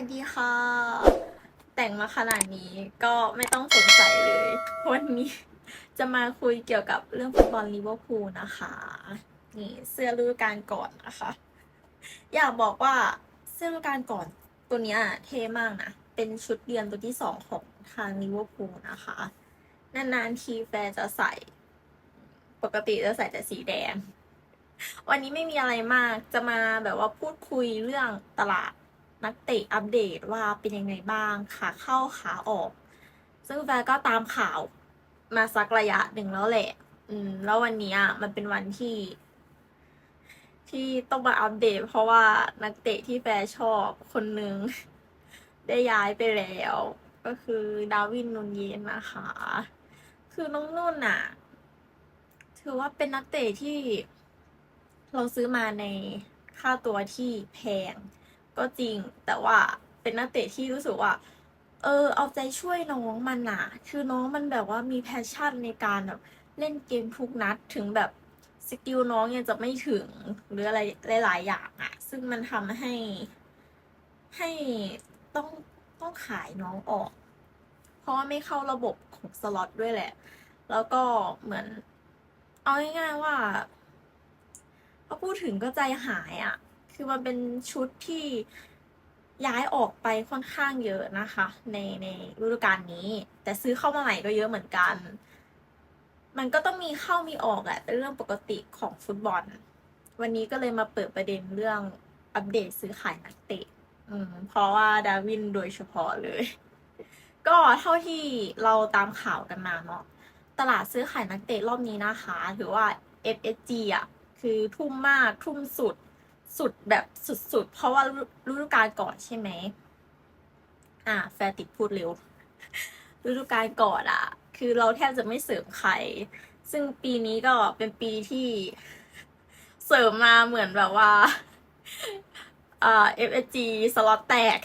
วัสดีค่ะ แต่งมาขนาดนี้ก็ไม่ต้องสงสัยเลย วันนี้จะมาคุยเกี่ยวกับเรื่องฟุตบอลลิเวอร์พูลนะคะ นี่เสื้อฤดูกาลก่อนนะคะ อยากบอกว่าเสื้อฤดูกาลก่อนตัวเนี้ยเท่มากนะ เป็นชุดเรียนตัวที่สองของทางลิเวอร์พูลนะคะ นานๆทีแฟนจะใส่ ปกติจะใส่แต่สีแดง วันนี้ไม่มีอะไรมากจะมาแบบว่าพูดคุยเรื่องตลาด นักเตะอัปเดตว่าเป็นยังไงบ้างขาเข้าขาออก ซึ่งแฟนก็ตามข่าวมาสักระยะหนึ่งแล้วแหละ อืม แล้ววันนี้อะมันเป็นวันที่ ที่ต้องมาอัปเดต เพราะว่านักเตะที่แฟชอบคนหนึ่งได้ย้ายไปแล้ว ก็คือดาวินนูนเยนนะคะ คือน้องนุ่นอะถือว่าเป็นนักเตะที่เราซื้อมาในค่าตัวที่แพง ก็จริง แต่ว่าเป็นนักเตะที่รู้สึกว่า เออ เอาใจช่วยน้องมันอะคือน้องมันแบบว่ามีแพชชั่นในการแบบเล่นเกมทุกนัดถึงแบบสกิลน้องยังจะไม่ถึงหรืออะไรหลาย ๆ อย่างอะซึ่งมันทำให้ให้ต้องต้องขายน้องออก เพราะว่าไม่เข้าระบบของสล็อตด้วยแหละ แล้วก็เหมือน เอาง่ายๆว่าพอพูดถึงก็ใจหายอะ่ะ คือมันเป็นชุดที่ย้ายออกไปค่อนข้างเยอะนะคะ ในในฤดูกาลนี้ แต่ซื้อเข้ามาใหม่ก็เยอะเหมือนกัน มันก็ต้องมีเข้ามีออกแหละเป็นเรื่องปกติของฟุตบอล วันนี้ก็เลยมาเปิดประเด็นเรื่องอัปเดตซื้อขายนักเตะอืมเพราะว่าดาร์วินโดยเฉพาะเลย ก็เท่าที่เราตามข่าวกันมาเนาะตลาดซื้อขายนักเตะรอบนี้นะคะ ถือว่า FSG อะ คือทุ่มมากทุ่มสุด สุดแบบสุดๆ เพราะว่าฤดูกาลก่อนใช่ไหม อ่า แฟร์ติดพูดเร็วฤดูกาลก่อนอะคือเราแทบจะไม่เสริมใคร ซึ่งปีนี้ก็เป็นปีที่เสริมมาเหมือนแบบว่าอ่า FSG สล็อตแตก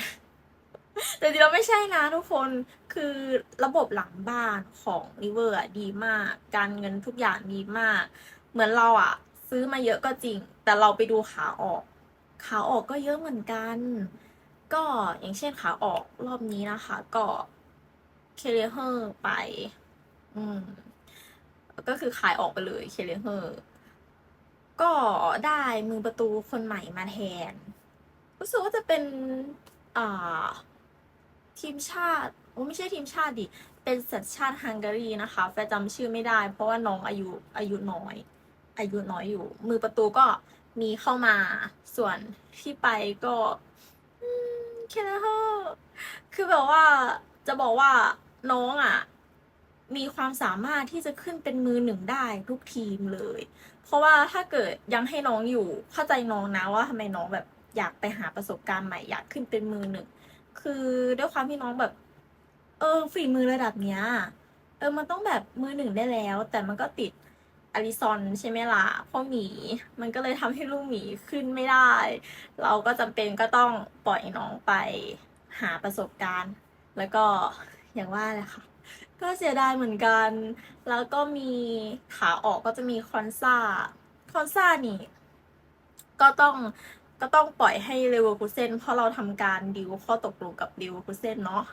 แต่จริงๆเราไม่ใช่นะทุกคน คือระบบหลังบ้านของริเวอร์ดีมาก การเงินทุกอย่างดีมาก เหมือนเราอะ ซื้อมาเยอะก็จริง แต่เราไปดูขาออก ขาออกก็เยอะเหมือนกัน ก็อย่างเช่นขาออกรอบนี้นะคะ ก็เคเลเฮอร์ไป อืม ก็คือขายออกไปเลยเคเลเฮอร์ก็ได้มือประตูคนใหม่มาแทน รู้สึกว่าจะเป็น อ่า ทีมชาติโอ้ไม่ใช่ทีมชาติดิ เป็นสัญชาติฮังการีนะคะ แฟจำชื่อไม่ได้ เพราะว่าน้องอายุอายุน้อย อายุน้อยอยู่ มือประตูก็มีเข้ามาส่วนที่ไปก็แค่นั้นคือแบบว่าจะบอกว่าน้องอะ มีความสามารถที่จะขึ้นเป็นมือหนึ่งได้ทุกทีมเลย เพราะว่าถ้าเกิดยังให้น้องอยู่เข้าใจน้องนะว่าทำไมน้องแบบอยากไปหาประสบการณ์ใหม่อยากขึ้นเป็นมือหนึ่งคือด้วยความที่น้องแบบ เออฝีมือระดับเนี้ยเออมันต้องแบบมือหนึ่งได้แล้ว แต่มันก็ติด อลิซอนใช่ไหมล่ะพ่อหมี มันก็เลยทำให้ลูกหมีขึ้นไม่ได้ เราก็จำเป็นก็ต้องปล่อยน้องไปหาประสบการณ์ แล้วก็อย่างว่าแหละค่ะ ก็เสียดายเหมือนกัน แล้วก็มีขาออกก็จะมีคอนซ่า คอนซ่านี่ ก็ต้องก็ต้องปล่อยให้เลเวอร์คูเซนเพราะเราทำการดิวข้อตกลงกับเลเวอร์คูเซนเนาะ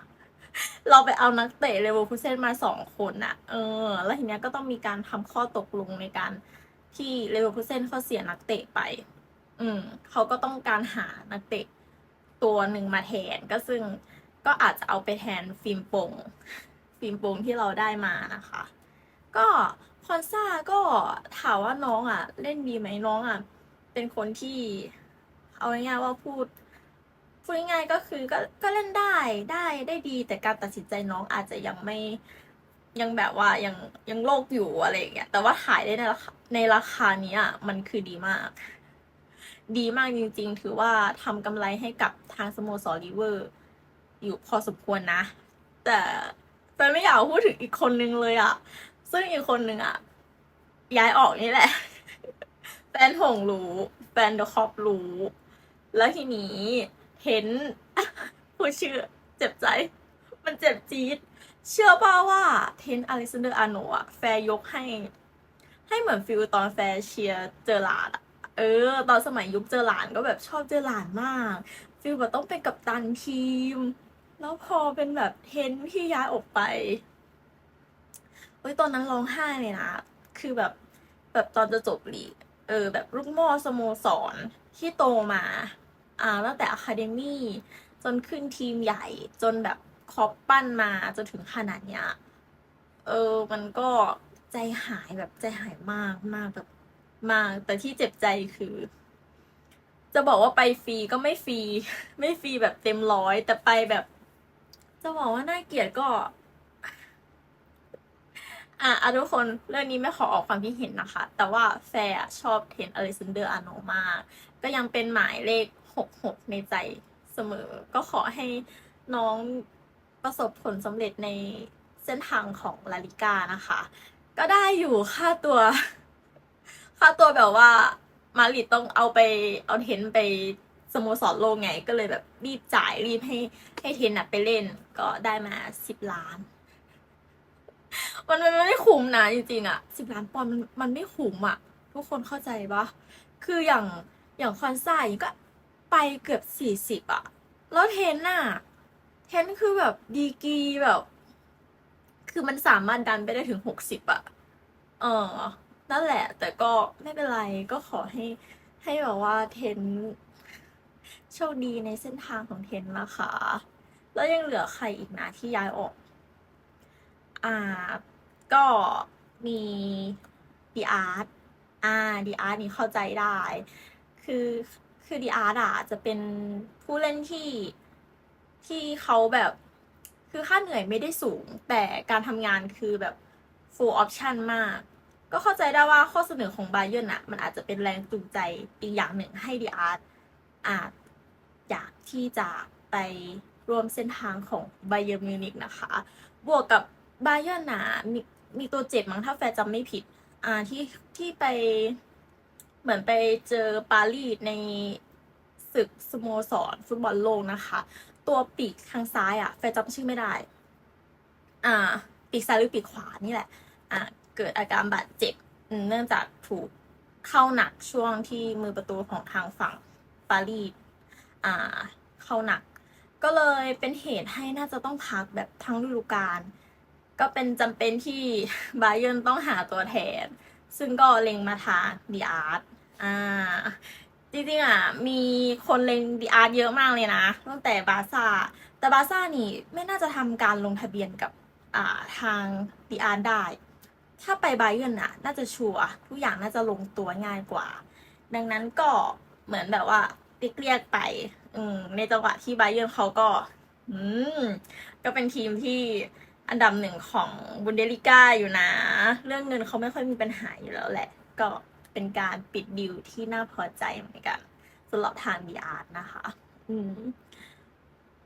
เราไปเอานักเตะเลเวอร์คูเซนมาสองคนอะเออ แล้วทีเนี้ยก็ต้องมีการทำข้อตกลงในการที่เลเวอร์คูเซนเขาเสียนักเตะไป อืมเขาก็ต้องการหานักเตะตัวหนึ่งมาแทนก็ซึ่งก็อาจจะเอาไปแทนฟิล์มโปงฟิล์มโปงที่เราได้มานะคะ ก็คอนซ่าก็ถามว่าน้องอะ เล่นดีไหมน้องอะ เป็นคนที่ เอาง่ายๆว่าพูด พูดง่ายๆก็คือก็ก็เล่นได้ได้ได้ดี แต่การตัดสินใจน้องอาจจะยังไม่ยังแบบว่ายังยังโลกอยู่อะไรอย่างเงี้ยแต่ว่าขายได้ในราคาในราคานี้อะมันคือดีมาก ดีมากจริง ๆ ถือว่าทำกำไรให้กับทางสโมสรลิเวอร์ อยู่พอสมควรนะ แต่แฟนไม่อยากพูดถึงอีกคนนึงเลยอะ ซึ่งอีกคนนึงอะ ย้ายออกนี่แหละ แฟนหงรู้ แฟนเดอะคอปรู้ แล้วทีนี้ เห็นผู้ชื่อเจ็บใจ มันเจ็บจี๊ด เชื่อป่าว่าเทนอเล็กซานเดอร์อาโนะแฟร์ยกให้ ให้เหมือนฟิลตอนแฟร์เชียร์เจอหลาดเออ ตอนสมัยยุคเจอหลานก็แบบชอบเจอหลานมาก ฟิลแบบต้องเป็นกัปตันทีม แล้วพอเป็นแบบเทนที่ย้ายออกไปเฮ้ยตอนนั้นร้องไห้เลยนะ คือแบบแบบตอนจะจบลีก เออ แบบลูกม่อสโมสรที่โตมา อ่าตั้งแต่อะคาเดมี่จนขึ้นทีมใหญ่จนแบบคอปปั้นมาจนถึงขนาดเนี้ยเออมันก็ใจหายแบบใจหายมากมากแบบมาก แต่ที่เจ็บใจคือ จะบอกว่าไปฟรีก็ไม่ฟรีไม่ฟรีแบบเต็มร้อยแต่ไปแบบ จะบอกว่าน่าเกลียดก็ อะอะทุกคนเรื่องนี้ไม่ขอออกความคิดเห็นนะคะ แต่ว่าแฟร์ชอบเทนอเลซันเดอร์อาโนมาก ก็ยังเป็นหมายเลข หกหกในใจเสมอ ก็ขอให้น้องประสบผลสำเร็จในเส้นทางของลาลิกานะคะ ก็ได้อยู่ค่าตัว ค่าตัวแบบว่ามาริดต้องเอาไปเอาเทนไปสโมสรโลกไง ก็เลยแบบรีบจ่ายรีบให้ให้เทนน่ะไปเล่น ก็ได้มาสิบล้านมันมันมันไม่คุ้มนะจริงๆอะสิบล้านปอนด์มันมันไม่คุ้มอะทุกคนเข้าใจปะคืออย่างอย่างคอนซ่าอย่างก็ ไปเกือบสี่สิบอะแล้วเทนน่ะเทนคือแบบดีกีแบบ คือมันสามารถดันไปได้ถึงหกสิบอะเออ นั่นแหละ แต่ก็ไม่เป็นไรก็ขอให้ให้แบบว่าเทนโชคดีในเส้นทางของเทนนะคะ แล้วยังเหลือใครอีกนะที่ย้ายออก อ่า ก็มีดีอาร์ตอ่าดีอาร์ตนี่เข้าใจได้ คือ คือดีอาร์ตอะจะเป็นผู้เล่นที่ที่เขาแบบ คือค่าเหนื่อยไม่ได้สูง แต่การทำงานคือแบบ full option มาก ก็เข้าใจได้ว่าข้อเสนอของไบเยนอะมันอาจจะเป็นแรงจูงใจอีกอย่างหนึ่งให้ดีอาร์ตอาจอยากที่จะไปร่วมเส้นทางของไบเย r n มิวนิกนะคะ บวกกับไบเยนน่ะมีมีตัวเจ็บมั้งถ้าแฟจำไม่ผิด อ่าที่ที่ไป เหมือนไปเจอปารีสในศึกสโมสรฟุตบอลโลกนะคะ ตัวปีกทางซ้ายอะแฟร์จำชื่อไม่ได้ อ่า ปีกซ้ายหรือปีกขวานี่แหละ อ่า เกิดอาการบาดเจ็บ เนื่องจากถูกเข้าหนักช่วงที่มือประตูของทางฝั่งปารีส อ่า เข้าหนัก ก็เลยเป็นเหตุให้น่าจะต้องพักแบบทั้งฤดูกาล ก็เป็นจำเป็นที่บาเยร์นต้องหาตัวแทน ซึ่งก็เล็งมาทางดีอาร์ตอ่าจริงๆอะมีคนเล็งดีอาร์ตเยอะมากเลยนะ ตั้งแต่บาซ่า แต่บาซ่านี่ไม่น่าจะทำการลงทะเบียนกับอ่าทางดีอาร์ตได้ ถ้าไปไบเยร์นอะ น่าจะชัวร์ทุกอย่างน่าจะลงตัวง่ายกว่า ดังนั้นก็เหมือนแบบว่าเรียกไป อืมในจังหวะที่ไบเยร์นเขาก็ อืมก็เป็นทีมที่ อันดับหนึ่งของบุนเดลิก้าอยู่นะ เรื่องเงินเขาไม่ค่อยมีปัญหาอยู่แล้วแหละ ก็เป็นการปิดดิวที่น่าพอใจเหมือนกันสำหรับทางดีอาร์นะคะ อืม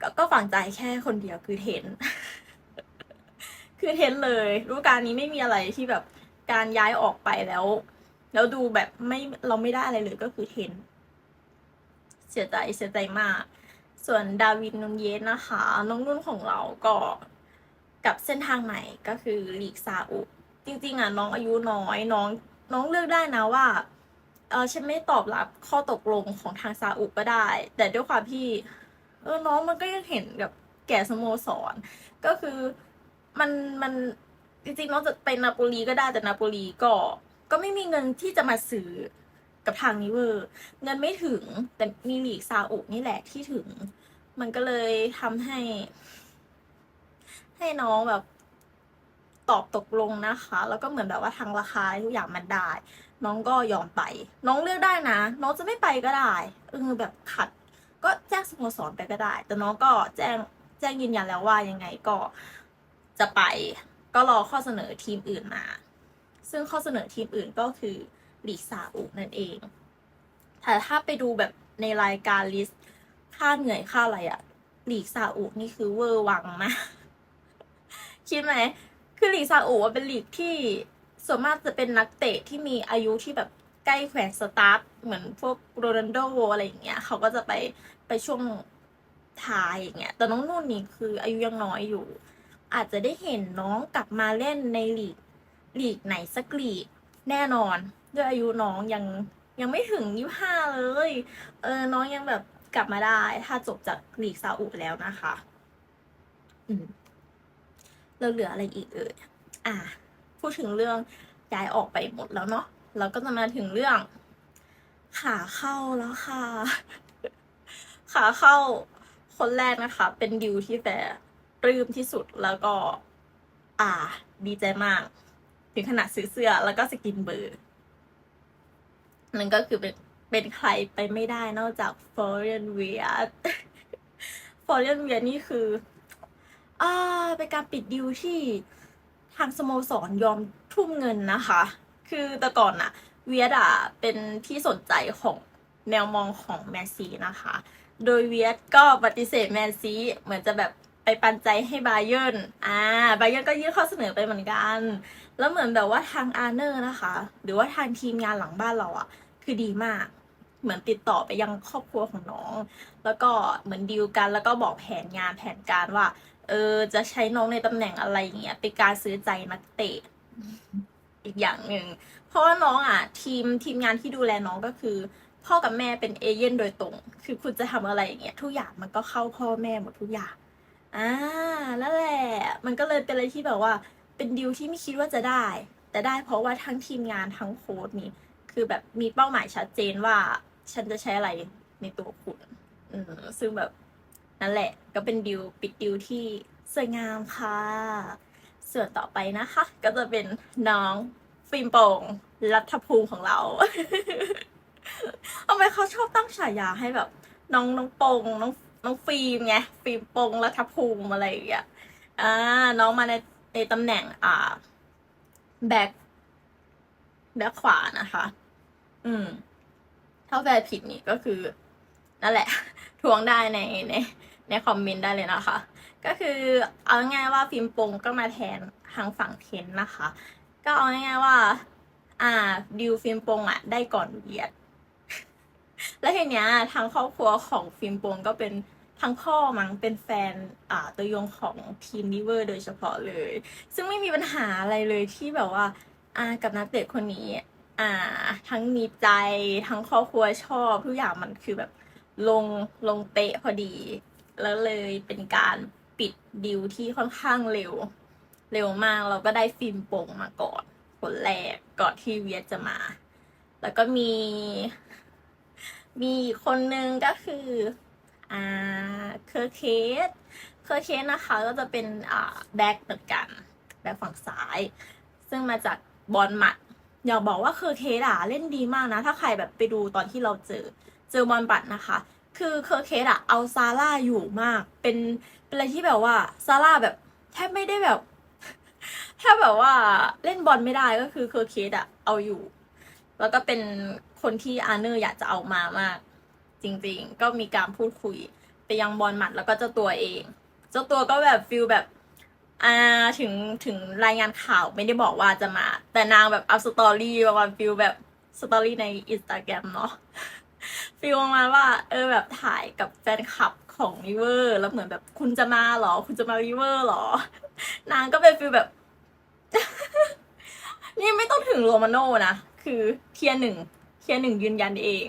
ก็ก็ฝังใจแค่คนเดียวคือเทน คือเทนเลยรู้การนี้ไม่มีอะไรที่แบบการย้ายออกไปแล้ว แล้วดูแบบไม่เราไม่ได้อะไรเลยก็คือเทน เสียใจเสียใจมาก ส่วนดาวินนุนเยสนะคะ น้องนุ่นของเราก็ กับเส้นทางใหม่ก็คือลีกซาอุจริงๆอะน้องอายุน้อยน้องน้องเลือกได้นะว่าเออฉันไม่ตอบรับข้อตกลงของทางซาอุก็ได้ แต่ด้วยความที่เออน้องมันก็ยังเห็นแบบแก่สโมสร ก็คือมันมันจริงๆน้องจะไปนาโปลีก็ได้แต่นาโปลีก็ก็ไม่มีเงินที่จะมาซื้อกับทางนี้เวอร์เงินไม่ถึงแต่มีลีกซาอุนี่แหละที่ถึง มันก็เลยทำให้ ให้น้องแบบตอบตกลงนะคะ แล้วก็เหมือนแบบว่าทางราคาทุกอย่างมันได้ น้องก็ยอมไป น้องเลือกได้นะ น้องจะไม่ไปก็ได้เออแบบขัด ก็แจ้งสโมสรไปก็ได้ แต่น้องก็แจ้งแจ้งยืนยันแล้วว่ายังไงก็จะไป ก็รอข้อเสนอทีมอื่นมา ซึ่งข้อเสนอทีมอื่นก็คือลีกซาอุนั่นเอง แต่ถ้าไปดูแบบในรายการลิสต์ค่าเหนื่อยค่าอะไรอะลีกซาอุนี่คือเวอร์วังมาก คิดไหม คือลีกซาอุเป็นลีกที่ส่วนมากจะเป็นนักเตะที่มีอายุที่แบบใกล้แขวนสตาร์ทเหมือนพวกโรนัลโดอะไรอย่างเงี้ยเขาก็จะไปไปช่วงท้ายอย่างเงี้ย แต่น้องนุ่นนี่คืออายุยังน้อยอยู่ อาจจะได้เห็นน้องกลับมาเล่นในลีกลีกไหนสักลีกแน่นอน ด้วยอายุน้องยังยังไม่ถึงยี่ห้าเลย เออน้องยังแบบกลับมาได้ ถ้าจบจากลีกซาอุแล้วนะคะ อืม เราเหลืออะไรอีกเอ่ยอะพูดถึงเรื่องย้ายออกไปหมดแล้วเนาะเราก็จะมาถึงเรื่อง ขาเข้าแล้วค่ะ ขาเข้าคนแรกนะคะ เป็นดิวที่แฟร์ปลื้มที่สุดแล้วก็ อ่า ดีใจมาก ถึงขนาดซื้อเสื้อแล้วก็สกินเบอร์นั่นก็คือเป็นเป็นใครไปไม่ได้นอกจากฟอร์เรนเวียฟอร์เรนเวียนี่คือ อ่าเป็นการปิดดิวที่ทางสโมสรยอมทุ่มเงินนะคะ คือแต่ก่อนอะเวียดอะเป็นที่สนใจของแนวมองของแมนซีนะคะ โดยเวียดก็ปฏิเสธแมนซีเหมือนจะแบบไปปันใจให้บาเยิร์นอ่า บาเยิร์นก็ยื่นข้อเสนอไปเหมือนกัน แล้วเหมือนแบบว่าทางอาร์เนอร์นะคะ หรือว่าทางทีมงานหลังบ้านเราอะคือดีมาก เหมือนติดต่อไปยังครอบครัวของน้อง แล้วก็เหมือนดีลกัน แล้วก็บอกแผนงานแผนการว่า เออจะใช้น้องในตำแหน่งอะไรเงี้ยเป็นการซื้อใจนักเตะอีกอย่างหนึ่งเพราะว่าน้องอะ ทีมทีมงานที่ดูแลน้องก็คือ พ่อกับแม่เป็นเอเย่นโดยตรง คือคุณจะทำอะไรอย่างเงี้ยทุกอย่างมันก็เข้าพ่อแม่หมดทุกอย่างอ่านั่นแหละมันก็เลยเป็นอะไรที่แบบว่า เป็นดีลที่ไม่คิดว่าจะได้ แต่ได้เพราะว่าทั้งทีมงานทั้งโค้ดนี่ คือแบบมีเป้าหมายชัดเจนว่า ฉันจะใช้อะไรในตัวคุณอืมซึ่งแบบ นั่นแหละก็เป็นดิวปิดดิวที่สวยงามค่ะ ส่วนต่อไปนะคะ ก็จะเป็นน้องฟิล์มโป่งรัฐภูมิของเราทำไมเขาชอบตั้งฉายาให้แบบ น้องน้องโป่งน้องน้องฟิล์มไงฟิล์มโป่งรัฐภูมิอะไรอย่างเงี้ยอ่าน้องมาในในตำแหน่งอ่าแบ็คแบ็คขวานะคะ อืม ถ้าแปลผิดนี่ก็คือ นั่นแหละ ทวงได้ในในในคอมเมนต์ได้เลยนะคะ ก็คือเอาง่ายๆว่าฟิล์มปงก็มาแทนทางฝั่งเทนนะคะ ก็เอาง่ายๆว่า อ่าดิวฟิล์มปงอะได้ก่อนเวียด แล้วทีเนี้ยทางครอบครัวของฟิล์มปงก็เป็นทั้งพ่อมั้งเป็นแฟนอ่าตัวยงของทีมลิเวอร์โดยเฉพาะเลย ซึ่งไม่มีปัญหาอะไรเลยที่แบบว่าอ่ากับนักเตะคนนี้ อ่า ทั้งมีใจทั้งครอบครัวชอบทุกอย่างมันคือแบบ ลงลงเป๊ะพอดี แล้วเลยเป็นการปิดดิวที่ค่อนข้างเร็ว เร็วมากเราก็ได้ฟิล์มโป่งมาก่อนคนแรกก่อนที่เวียจะมา แล้วก็มี มีคนนึงก็คืออ่าเคอร์เคสเคอร์เคสนะคะก็จะเป็นอ่าแบ็คเหมือนกันแบ็คฝั่งซ้าย ซึ่งมาจากบอลหมัดอยากบอกว่าเคอร์เคสอะเล่นดีมากนะ ถ้าใครแบบไปดูตอนที่เราเจอ เจอบอลบัตนะคะ คือเคอร์เคสอะเอาซาร่าอยู่มาก เป็นเป็นอะไรที่แบบว่าซาร่าแบบแทบไม่ได้แบบแทบแบบว่าเล่นบอลไม่ได้ก็คือเคอร์เคสอะเอาอยู่ แล้วก็เป็นคนที่อาร์เนอร์อยากจะเอามามาก จริงๆ ก็มีการพูดคุยไปยังบอลหมัดแล้วก็เจ้าตัวเอง เจ้าตัวก็แบบฟิลแบบอ่าถึงถึงรายงานข่าวไม่ได้บอกว่าจะมา แต่นางแบบอัพสตอรี่ประมาณฟิลแบบสตอรี่ในอินสตาแกรมเนาะ ฟิลประมาณว่า เออแบบถ่ายกับแฟนคลับของริเวอร์ แล้วเหมือนแบบคุณจะมาหรอ คุณจะมาริเวอร์หรอ นางก็เป็นฟิลแบบ นี่ไม่ต้องถึงโรมาโน่นะ คือเทียร์หนึ่งเทียร์หนึ่งยืนยันเอง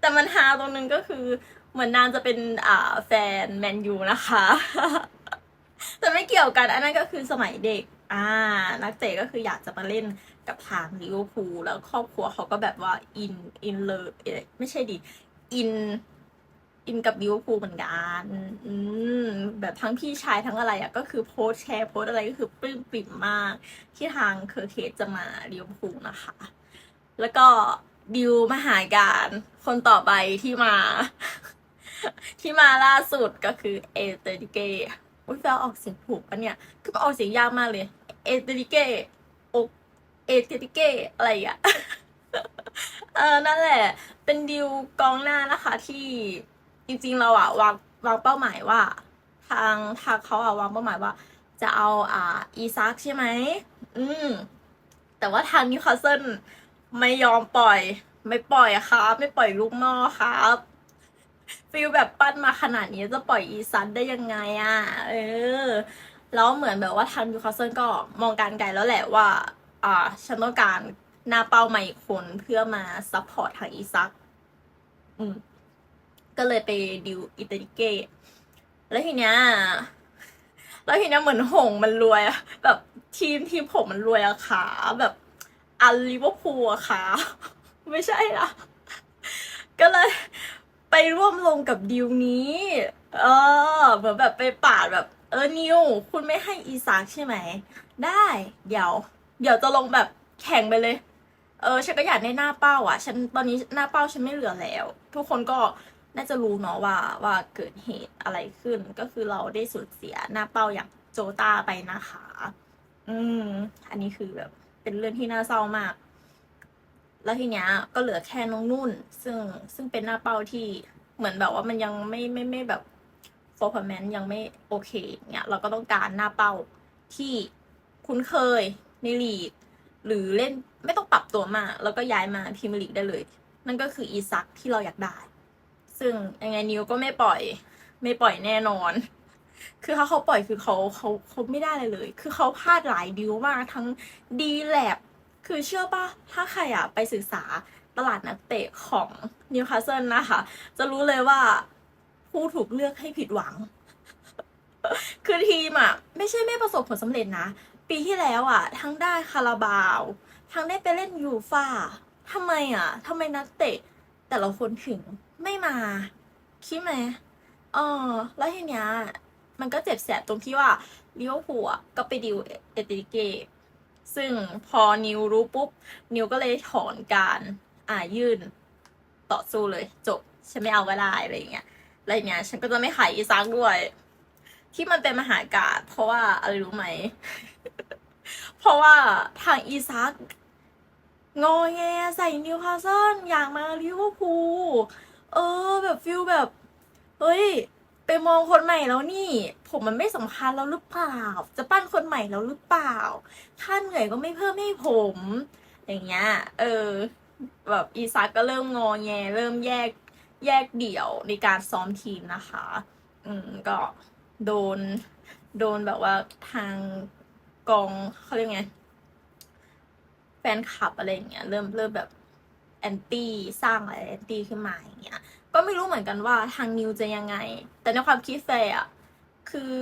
แต่มันฮาตรงนึงก็คือ เหมือนนางจะเป็นอ่าแฟนแมนยูนะคะ แต่ไม่เกี่ยวกัน อันนั้นก็คือสมัยเด็ก อ่า นักเตะก็คืออยากจะมาเล่น กับทางลิเวอร์พูลแล้วครอบครัวเขาก็แบบว่าอินอินเลยไม่ใช่ดิอินอินกับลิเวอร์พูลเหมือนกันอืมแบบทั้งพี่ชายทั้งอะไรอะก็คือโพสแชร์โพสอะไรก็คือปลื้มปริ่มมาก ที่ทางเคอร์เคสจะมาลิเวอร์พูลนะคะ แล้วก็ดิวมหาการคนต่อไปที่มา ที่มาล่าสุดก็คือเอเตดิเกอุ้ยแฟลออกเสียงถูกปะเนี่ย คือออกเสียงยากมากเลย เอเตดิเก เอเตดิเกอะไรอะเออนั่นแหละ เป็นดิวกองหน้านะคะที่จริงๆเราอะวางวางเป้าหมายว่า ทางทางเขาอะวางเป้าหมายว่า จะเอาอ่าอีซักใช่ไหมอืมแต่ว่าทางนิวคาสเซิลไม่ยอมปล่อย ไม่ปล่อยครับ ไม่ปล่อยลูกหม้อครับฟิลแบบปั้นมาขนาดนี้จะปล่อยอีซันได้ยังไงอะ่ะ เออ แล้วเหมือนแบบว่าทางนิวคาสเซิลก็มองการไกลแล้วแหละว่า อ่าฉันต้องการหน้าเป้าใหม่อีกคนเพื่อมาซัพพอร์ตทางอีซัก อืม ก็เลยไปดิวอิตาลิเกแล้วทีเนี้ยแล้วทีเนี้ยเหมือนหงมันรวยอะแบบทีมทีมผมมันรวยอะขาแบบอันลิเวอร์พูลอะขาไม่ใช่อะก็เลยไปร่วมลงกับดิวนี้ เออเหมือนแบบไปปาดแบบ เออนิวคุณไม่ให้อีซากใช่ไหม ได้ เดี๋ยว เดี๋ยวจะลงแบบแข่งไปเลย เออ ฉันก็อยากได้หน้าเป้าอะ ฉันตอนนี้หน้าเป้าฉันไม่เหลือแล้ว ทุกคนก็น่าจะรู้เนาะว่าว่าเกิดเหตุอะไรขึ้น ก็คือเราได้สูญเสียหน้าเป้าอย่างโจตาไปนะคะ อืม อันนี้คือแบบเป็นเรื่องที่น่าเศร้ามาก แล้วทีเนี้ยก็เหลือแค่น้องนุ่น ซึ่งซึ่งเป็นหน้าเป้าที่เหมือนแบบว่ามันยังไม่ไม่ไม่แบบ performance ยังไม่โอเคเนี่ยเราก็ต้องการหน้าเป้าที่คุ้นเคย ในลีกหรือเล่นไม่ต้องปรับตัวมาก แล้วก็ย้ายมาพรีเมียร์ลีกได้เลย นั่นก็คืออีซักที่เราอยากได้ ซึ่งยังไงนิวก็ไม่ปล่อย ไม่ปล่อยแน่นอน คือถ้าเขาปล่อยคือเขาเขาเขาไม่ได้เลยเลย คือเขาพลาดหลายดิวมากทั้งดีแลบคือเชื่อปะถ้าใครอะไปศึกษาตลาดนักเตะของนิวคาสเซิลนะคะ จะรู้เลยว่าผู้ถูกเลือกให้ผิดหวัง คือทีมอะไม่ใช่ไม่ประสบผลสำเร็จนะ ปีที่แล้วอะทั้งได้คาราบาว ทั้งได้ไปเล่นยูฟ่าทำไมอะทำไมนักเตะ แต่ละคนถึงไม่มา คิดไหมเออแล้วทีเนี้ยมันก็เจ็บแสบตรงที่ว่าเวอร์พูลอะก็ไปดิวเอติเกซึ่งพอนิวรู้ปุ๊บ นิวก็เลยถอนการอ่ายื่นต่อสู้เลย จบ ฉันไม่เอาก็ได้อะไรเงี้ยอะไรเงี้ย ฉันก็จะไม่ขายอีซักด้วย ที่มันเป็นมหากาศเพราะว่าอะไรรู้ไหม เพราะว่าทางอีซักงอแงใส่นิวคาสเซิลอยากมาลิเวอร์พูลเออ แบบฟิลแบบ เฮ้ย ไปมองคนใหม่แล้วนี่ ผมมันไม่สำคัญแล้วหรือเปล่า จะปั้นคนใหม่แล้วหรือเปล่าค่าเหนื่อยก็ไม่เพิ่มให้ผม อย่างเงี้ย เออ แบบอีซักก็เริ่มงอแง เริ่มแยกแยกเดี่ยวในการซ้อมทีมนะคะ อืมก็โดน โดนแบบว่าทาง กองเขาเรียกไง แฟนคลับอะไรอย่างเงี้ยเริ่มเริ่มแบบแอนตี้สร้างอะไรแอนตี้ขึ้นมาอย่างเงี้ย ก็ไม่รู้เหมือนกันว่าทางนิวจะยังไง แต่ในความคิดเฟยอะคือ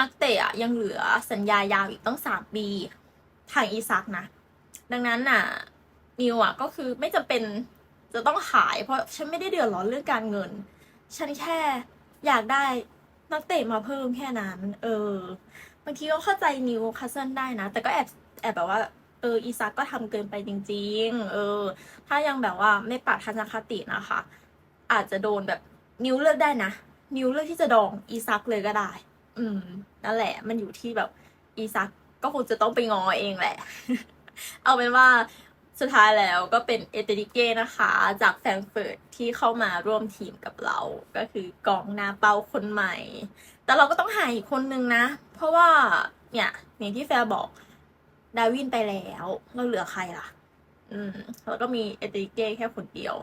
นักเตะอะยังเหลือสัญญายาวอีกต้องสามปีทางอีซักนะ ดังนั้นน่ะนิวอะก็คือไม่จำเป็นจะต้องขาย เพราะฉันไม่ได้เดือดร้อนเรื่องการเงิน ฉันแค่อยากได้นักเตะมาเพิ่มแค่นั้น เออ บางทีก็เข้าใจนิวคาสเซิลได้นะ แต่ก็แอบแอบแบบว่าเอออีซักก็ทำเกินไปจริง ๆ เออ ถ้ายังแบบว่าไม่ปรับทัศนคตินะคะ อาจจะโดนแบบนิวเลือกได้นะ นิวเลือกที่จะดองอีซักเลยก็ได้ อืมนั่นแหละ มันอยู่ที่แบบอีซักก็คงจะต้องไปงอเองแหละ เอาเป็นว่าสุดท้ายแล้วก็เป็นเอเตริเก้นะคะ จากแฟรงก์เฟิร์ตที่เข้ามาร่วมทีมกับเรา ก็คือกองหน้าเป้าคนใหม่ แต่เราก็ต้องหาอีกคนนึงนะ เพราะว่าเนี่ยอย่างที่แฟร์บอกดาวินไปแล้วเราเหลือใครล่ะ อืมแล้วก็มีเอเตริเก้แค่คนเดียว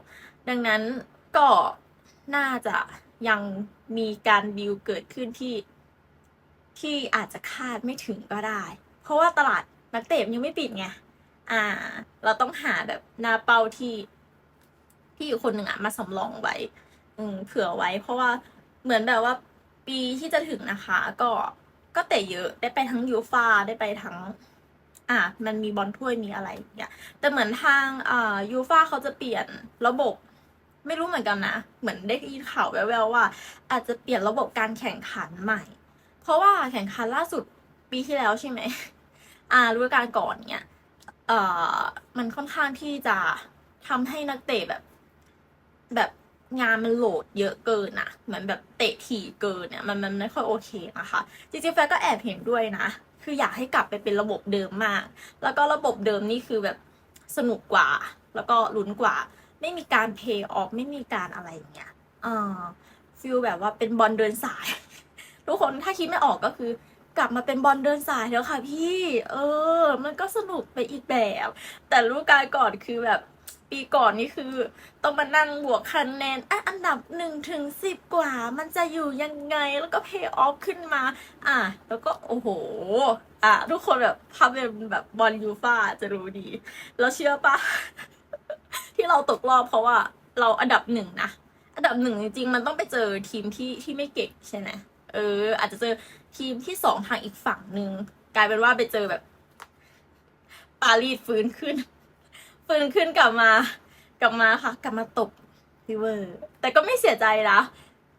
ดังนั้นก็น่าจะยังมีการดีลเกิดขึ้นที่ ที่อาจจะคาดไม่ถึงก็ได้ เพราะว่าตลาดนักเตะยังไม่ปิดไงอ่า เราต้องหาแบบหน้าเป้าที่ ที่อยู่คนหนึ่งอะมาสำรองไว้ อืม เผื่อไว้ เพราะว่าเหมือนแบบว่า ปีที่จะถึงนะคะ ก็ก็เตะเยอะได้ไปทั้งยูฟาได้ไปทั้ง อะมันมีบอลถ้วยมีอะไรอย่างเงี้ยแต่เหมือนทางอ่ายูฟาเขาจะเปลี่ยนระบบไม่รู้เหมือนกันนะ เหมือนได้ยินข่าวแววๆว่า อาจจะเปลี่ยนระบบการแข่งขันใหม่ เพราะว่าแข่งขันล่าสุดปีที่แล้วใช่ไหมอ่าฤดูกาลก่อนเนี่ยเอ่อมันค่อนข้างที่จะทำให้นักเตะแบบ แบบ งานมันโหลดเยอะเกินอะเหมือนแบบเตะถี่เกินเนี่ยมันมันไม่ค่อยโอเคนะคะจริงๆแฟนก็แอบเห็นด้วยนะ คืออยากให้กลับไปเป็นระบบเดิมมาก แล้วก็ระบบเดิมนี่คือแบบสนุกกว่า แล้วก็ลุ้นกว่า ไม่มีการเพย์ออฟไม่มีการอะไรอย่างเงี้ยอ่าฟิลแบบว่าเป็นบอลเดินสาย ทุกคนถ้าคิดไม่ออกก็คือกลับมาเป็นบอลเดินสายแล้วค่ะพี่ เออ มันก็สนุกไปอีกแบบ แต่ฤดูกาลก่อนคือแบบ ปีก่อนนี่คือ ต้องมานั่งบวกคะแนนอะอันดับหนึ่งถึงสิบกว่า มันจะอยู่ยังไงแล้วก็เพย์ออฟขึ้นมา อะ แล้วก็โอ้โห อะ ทุกคนแบบภาพเป็นแบบบอลยูฟ่าจะรู้ดี แล้วเชื่อปะ ที่เราตกรอบเพราะว่า เราอันดับหนึ่งนะ อันดับหนึ่งจริงๆ มันต้องไปเจอทีมที่ที่ไม่เก่งใช่ไหมเออ อาจจะเจอทีมที่สองทางอีกฝั่งหนึ่งกลายเป็นว่าไปเจอแบบปารีสฟื้นขึ้น ฟื้นขึ้นกลับมา กลับมาค่ะ กลับมาตบริเวอร์ แต่ก็ไม่เสียใจนะ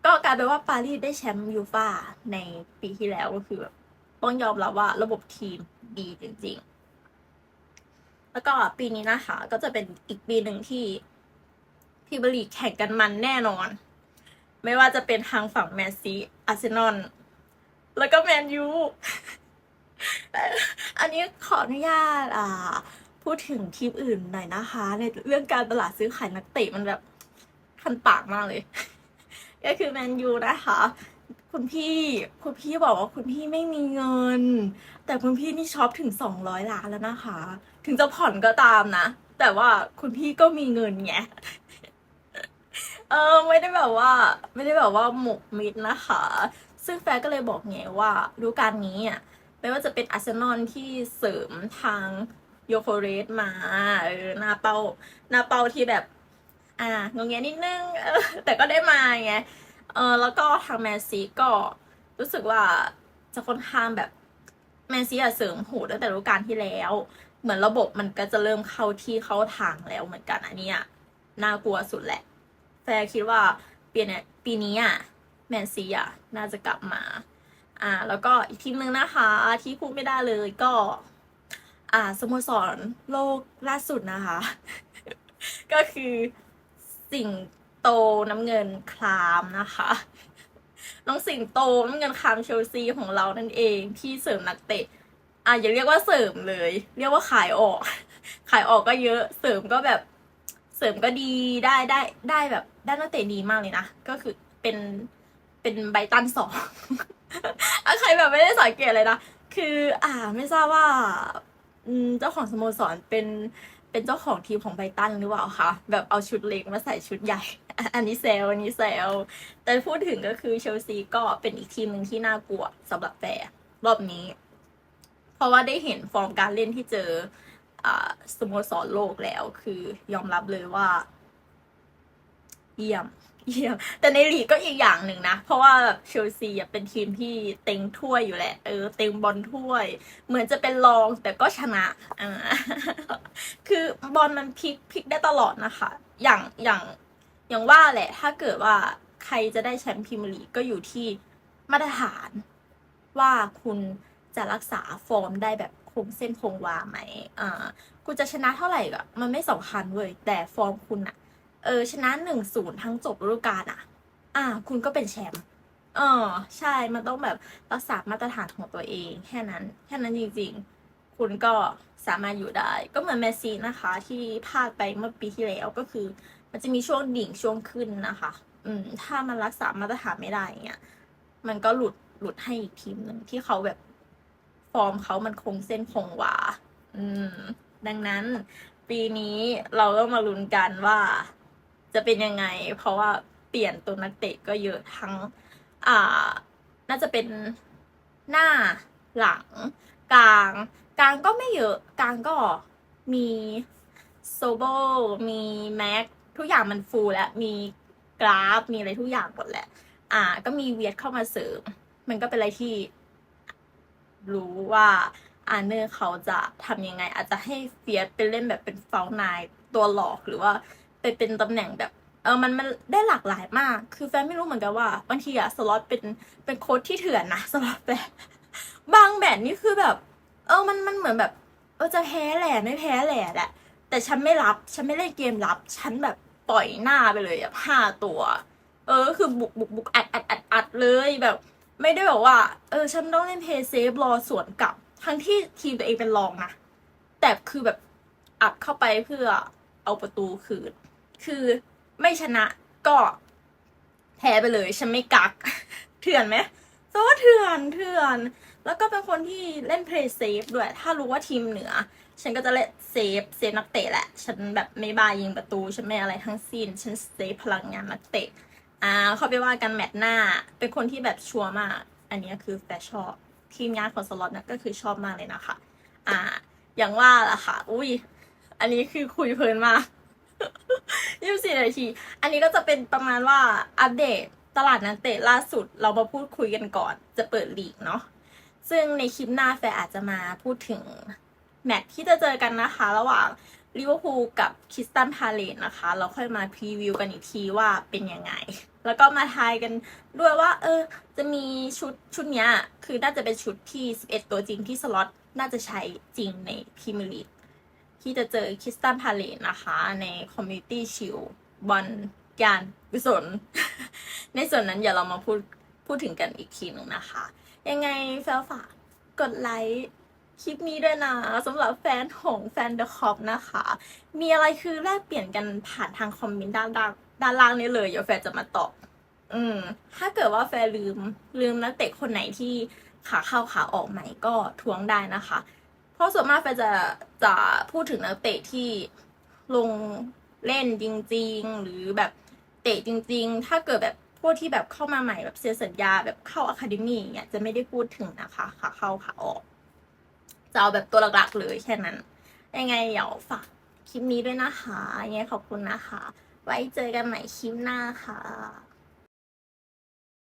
ก็กลายเป็นว่าปารีสได้แชมป์ยูฟ่าในปีที่แล้วก็คือแบบต้องยอมรับว่าระบบทีมดีจริง ๆ แล้วก็ปีนี้นะคะ ก็จะเป็นอีกปีหนึ่งที่พรีเมียร์ลีแข่งกันมันแน่นอน ไม่ว่าจะเป็นทางฝั่งแมนซีอาร์เซนอลแล้วก็แมนยู อันนี้ขออนุญาตอ่า พูดถึงทีมอื่นหน่อยนะคะ ในเรื่องการตลาดซื้อขายนักเตะมันแบบคันปากมากเลย ก็คือแมนยูนะคะ คุณพี่คุณพี่บอกว่าคุณพี่ไม่มีเงิน แต่คุณพี่นี่ช็อปถึงสองร้อยล้านแล้วนะคะ ถึงจะผ่อนก็ตามนะ แต่ว่าคุณพี่ก็มีเงินไงเออไม่ได้แบบว่า ไม่ได้แบบว่าหมกมิดนะคะ ซึ่งแฟก็เลยบอกไงว่าดูกาลนี้อะไม่ว่าจะเป็นอาร์เซนอลที่เสริมทาง โยโคเรสมาเออหน้าเป้าหน้าเป้าที่แบบ อ่างงแงนิดนึงเออแต่ก็ได้มาไงเออแล้วก็ทางแมนซีก็รู้สึกว่าจะค่อนข้างแบบแมนซีอะเสริมโหดตั้งแต่ฤดูกาลที่แล้ว เหมือนระบบมันก็จะเริ่มเข้าที่เข้าทางแล้วเหมือนกันอันเนี้ยน่ากลัวสุดแหละ แฟร์คิดว่าปีนี้ปีนี้อะแมนซีอะน่าจะกลับมา อ่า แล้วก็อีกทีมหนึ่งนะคะที่พูดไม่ได้เลยก็ อ่าสโมสรโลกล่าสุดนะคะ ก็คือสิงโตน้ำเงินคลามนะคะ น้องสิงโตน้ำเงินคลามเชลซีของเรานั่นเองที่เสริมนักเตะอะอย่าเรียกว่าเสริมเลย เรียกว่าขายออก ขายออกก็เยอะเสริมก็แบบเสริมก็ดีได้ได้ได้แบบได้นักเตะดีมากเลยนะ ก็คือเป็นเป็นไบตันสองใครแบบไม่ได้สังเกตเลยนะ คืออ่าไม่ทราบว่า เจ้าของสโมสรเป็นเป็นเจ้าของทีมของไบตันหรือเปล่าคะแบบเอาชุดเล็กมาใส่ชุดใหญ่ อันนี้แซวอันนี้แซวแต่พูดถึงก็คือเชลซีก็เป็นอีกทีมหนึ่งที่น่ากลัวสำหรับแฟร์รอบนี้ เพราะว่าได้เห็นฟอร์มการเล่นที่เจออ่าสโมสรโลกแล้ว คือยอมรับเลยว่า เยี่ยม เยี่ยมแต่ในลีกก็อีกอย่างหนึ่งนะ เพราะว่าแบบเชลซีเป็นทีมที่เต็งถ้วยอยู่แหละ เออ เต็งบอลถ้วย เหมือนจะเป็นรองแต่ก็ชนะอ่าคือบอลมันพลิกพลิกได้ตลอดนะคะ อย่างอย่างอย่างว่าแหละ ถ้าเกิดว่าใครจะได้แชมป์พรีเมียร์ลีกก็อยู่ที่มาตรฐานว่าคุณจะรักษาฟอร์มได้แบบคงเส้นคงวาไหมอ่าคุณจะชนะเท่าไหร่ก็มันไม่สำคัญเว้ยแต่ฟอร์มคุณอะ เออชนะหนึ่งศูนย์ทั้งจบฤดูกาลอะ อ่า คุณก็เป็นแชมป์เออ ใช่ มันต้องแบบรักษามาตรฐานของตัวเอง แค่นั้น แค่นั้นจริงๆ คุณก็สามารถอยู่ได้ ก็เหมือนแมสซี่นะคะ ที่พลาดไปเมื่อปีที่แล้วก็คือ มันจะมีช่วงดิ่งช่วงขึ้นนะคะ อืม ถ้ามันรักษามาตรฐานไม่ได้เงี้ย มันก็หลุดหลุดให้อีกทีมหนึ่งที่เขาแบบฟอร์มเขามันคงเส้นคงวา อืม ดังนั้น ปีนี้เราก็มาลุ้นกันว่า จะเป็นยังไง เพราะว่าเปลี่ยนตัวนักเตะก็เยอะทั้งอ่าน่าจะเป็นหน้าหลัง กลาง กลางก็ไม่เยอะ กลางก็มีโซโบมีแม็กทุกอย่างมันฟูลแล้ว มีกราฟ มีอะไรทุกอย่างหมดแหละ อ่า ก็มีเวียดเข้ามาเสริม มันก็เป็นอะไรที่ รู้ว่าอาร์เนอร์เขาจะทำยังไง อาจจะให้เฟียสเป็นเล่นแบบเป็นเฟลนายตัวหลอกหรือว่า ไปเป็นตำแหน่งแบบเออมันมันได้หลากหลายมาก คือแฟนไม่รู้เหมือนกันว่าบางทีอะสล็อตเป็นเป็นโค้ดที่เถื่อนนะสำหรับแฟนบางแมตช์นี่คือแบบ เออมันมันเหมือนแบบ เออจะแพ้แหละไม่แพ้แหละแหละ แต่ฉันไม่รับ ฉันไม่เล่นเกมรับ ฉันแบบปล่อยหน้าไปเลยอะห้าตัว เออคือบุกบุกบุกอัดอัดอัดอัดเลยแบบ ไม่ได้แบบว่า เออ ฉันต้องเล่นเพย์เซฟรอสวนกลับ ทั้งที่ทีมตัวเองเป็นรองนะแต่คือแบบอัดเข้าไปเพื่อเอาประตูคืน คือไม่ชนะก็แพ้ไปเลย ฉันไม่กัก เถื่อนไหมโซ่เถื่อนเถื่อน แล้วก็เป็นคนที่เล่นเพลย์เซฟด้วย ถ้ารู้ว่าทีมเหนือ ฉันก็จะเล่นเซฟเซฟนักเตะแหละ ฉันแบบไม่บายยิงประตู ฉันไม่อะไรทั้งสิ้น ฉันเซฟพลังงานนักเตะ อ่าเขาไปว่ากันแมตช์หน้า เป็นคนที่แบบชัวร์มาก อันนี้คือแฟชชอบทีมงานของสล็อตนะก็คือชอบมากเลยนะคะ อ่า อย่างว่าล่ะค่ะ อุ้ย อันนี้คือคุยเพลินมาก ยี่สิบสี่นาที อันนี้ก็จะเป็นประมาณว่าอัปเดตตลาดนักเตะล่าสุดเรามาพูดคุยกันก่อน จะเปิดลีกเนาะ ซึ่งในคลิปหน้าแฟอาจจะมาพูดถึง แมตช์ที่จะเจอกันนะคะ ระหว่างลิเวอร์พูลกับคิสตันพาเลตนะคะ เราค่อยมาพรีวิวกันอีกทีว่าเป็นยังไง แล้วก็มาทายกันด้วยว่า เออ จะมีชุดชุดเนี้ย คือน่าจะเป็นชุดที่ 11 ตัวจริงที่สล็อตน่าจะใช้จริงในพรีเมียร์ลีก ที่จะเจอคริสตันพาเลตนะคะ ในคอมมิ u ตี้ชิลบอลการกุศลในส่วนนั้นเดี๋ยวเรามาพูดพูดถึงกันอีกทีหนึ่งนะคะ ยังไงแฟนฝากกดไลค์คลิปนี้ด้วยนะสำหรับแฟนของแฟนเดอะคอปนะคะ มีอะไรคือแลกเปลี่ยนกันผ่านทางคอมเมนต์ด้านล่างด้านล่างนี้เลย เดี๋ยวแฟนจะมาตอบ อืม ถ้าเกิดว่าแฟนลืมลืมนักเตะคนไหนที่ขาเข้าขาออกใหม่ก็ทวงได้นะคะ ราะส่วนมากแฟนจะจะพูดถึงนักเตะที่ลงเล่นจริง ๆ หรือแบบเตะจริง ๆ ถ้าเกิดแบบพวกที่แบบเข้ามาใหม่แบบเซ็นสัญญาแบบเข้าอะคาเดมี่เงี้ยจะไม่ได้พูดถึงนะคะขาเข้าขาออกจะเอาแบบตัวหลักๆเลยแค่นั้น ยังไงเดี๋ยวฝากคลิปนี้ด้วยนะคะยังไงขอบคุณนะคะ ไว้เจอกันใหม่คลิปหน้าค่ะ